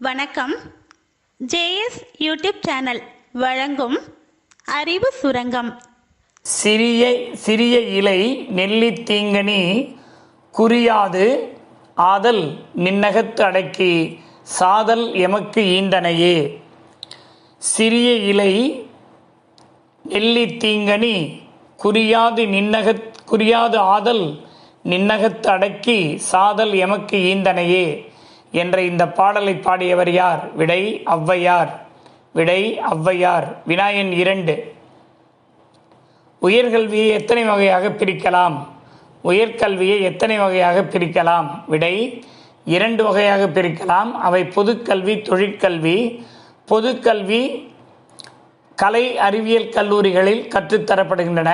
வணக்கம். JS YouTube channel வழங்கும் அறிவு சுரங்கம். சிறிய சிறிய இலை நெல்லி தீங்கனி குறியாது ஆதல் நின்னகத்து அடக்கி சாதல் எமக்கு ஈந்தனையே சிறிய இலை நெல்லி தீங்கனி குறியாது நின்னகத் குறியாது ஆதல் நின்னகத்து அடக்கி சாதல் எமக்கு ஈந்தனையே என்ற இந்த பாடலை பாடியவர் யார்? விடை ஔவையார். விடை ஔவையார். வினாயன் இரண்டு. உயர்கல்வியை எத்தனை வகையாக பிரிக்கலாம்? உயர்கல்வியை எத்தனை வகையாக பிரிக்கலாம்? விடை இரண்டு வகையாக பிரிக்கலாம். அவை பொதுக்கல்வி தொழிற்கல்வி. பொதுக்கல்வி கலை அறிவியல் கல்லூரிகளில் கற்றுத்தரப்படுகின்றன.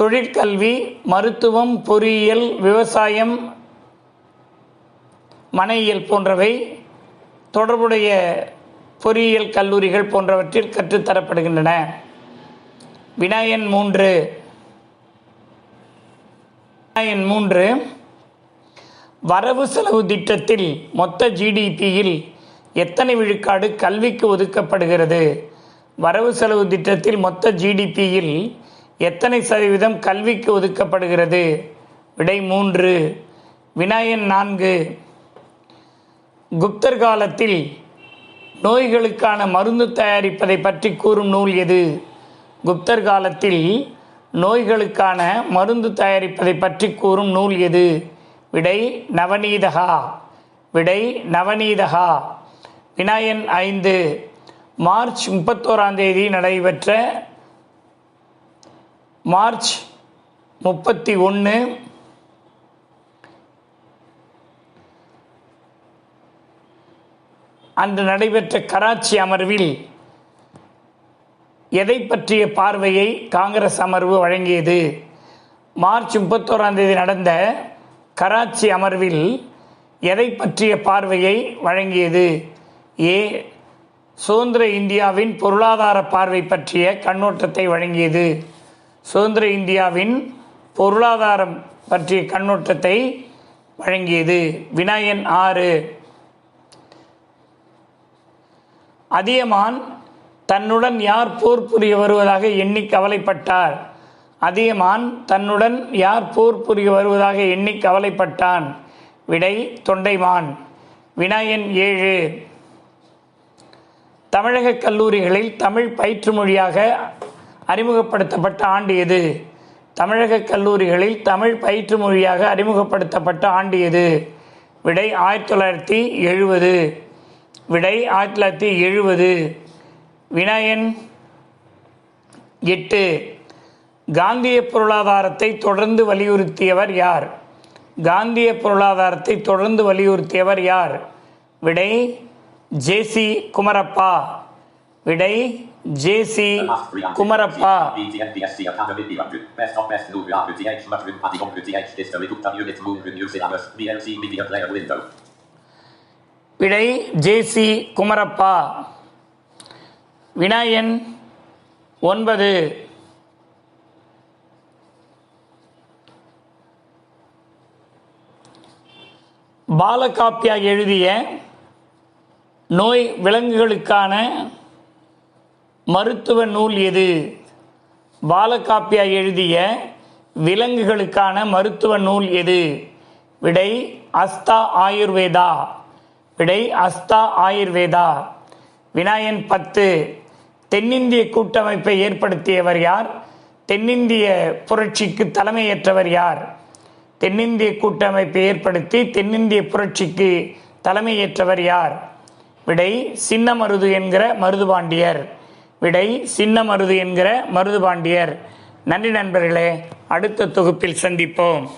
தொழிற்கல்வி மருத்துவம் பொறியியல் விவசாயம் மனையியல் போன்றவை தொடர்புடைய பொறியியல் கல்லூரிகள் போன்றவற்றில் கற்றுத்தரப்படுகின்றன வினாயன் மூன்று. வினாயன் மூன்று. வரவு செலவு திட்டத்தில் மொத்த ஜிடிபியில் எத்தனை விழுக்காடு கல்விக்கு ஒதுக்கப்படுகிறது? வரவு செலவு திட்டத்தில் மொத்த ஜிடிபியில் எத்தனை சதவீதம் கல்விக்கு ஒதுக்கப்படுகிறது? விடை மூன்று. வினாயன் நான்கு. குப்தர் காலத்தில் நோய்களுக்கான மருந்து தயாரிப்பதை பற்றி கூறும் நூல் எது? குப்தர் காலத்தில் நோய்களுக்கான மருந்து தயாரிப்பதை பற்றி கூறும் நூல் எது? விடை நவநீதகா. விடை நவநீதகா. வினாயன் ஐந்து. மார்ச் முப்பத்தோராம் தேதி நடைபெற்ற மார்ச் முப்பத்தி ஒன்று அன்று நடைபெற்ற கராச்சி அமர்வில் எதை பற்றிய பார்வையை காங்கிரஸ் அமர்வு வழங்கியது? மார்ச் முப்பத்தோராம் தேதி நடந்த கராச்சி அமர்வில் எதை பற்றிய பார்வையை வழங்கியது? ஏ. சுதந்திர இந்தியாவின் பொருளாதார பார்வை பற்றிய கண்ணோட்டத்தை வழங்கியது. சுதந்திர இந்தியாவின் பொருளாதாரம் பற்றிய கண்ணோட்டத்தை வழங்கியது. வினாயன் ஆறு. அதியமான் தன்னுடன் யார் போர் புரிய வருவதாக எண்ணி கவலைப்பட்டார். அதியமான் தன்னுடன் யார் போர் புரிய வருவதாக எண்ணி கவலைப்பட்டான். விடை தொண்டைமான். வினாயன் ஏழு. தமிழக கல்லூரிகளில் தமிழ் பயிற்று மொழியாக அறிமுகப்படுத்தப்பட்ட ஆண்டு எது? தமிழக கல்லூரிகளில் தமிழ் பயிற்று மொழியாக அறிமுகப்படுத்தப்பட்ட ஆண்டு எது? விடை ஆயிரத்தி தொள்ளாயிரத்தி எழுபது விடை ஆயிரத்தி தொள்ளாயிரத்தி எழுபது வினயன் எட்டு காந்திய பொருளாதாரத்தை தொடர்ந்து வலியுறுத்தியவர் யார் காந்திய பொருளாதாரத்தை தொடர்ந்து வலியுறுத்தியவர் யார் விடை ஜேசி குமரப்பா விடை ஜேசி குமரப்பா விடை ஜேசி குமரப்பா. வினாயன் ஒன்பது. பாலகாப்பியா எழுதிய நோய் விலங்குகளுக்கான மருத்துவ நூல் எது? பாலகாப்பியா எழுதிய விலங்குகளுக்கான மருத்துவ நூல் எது? விடை அஸ்தா ஆயுர்வேதா. விடை அஸ்தா ஆயுர்வேதா. வினாயன் பத்து தென்னிந்திய கூட்டமைப்பை ஏற்படுத்தியவர் யார்? தென்னிந்திய புரட்சிக்கு தலைமையேற்றவர் யார்? தென்னிந்திய கூட்டமைப்பை ஏற்படுத்தி தென்னிந்திய புரட்சிக்கு தலைமையேற்றவர் யார்? விடை சின்னமருது என்கிற மருதுபாண்டியர். விடை சின்னமருது என்கிற மருதுபாண்டியர். நன்றி நண்பர்களே அடுத்த தொகுப்பில் சந்திப்போம்.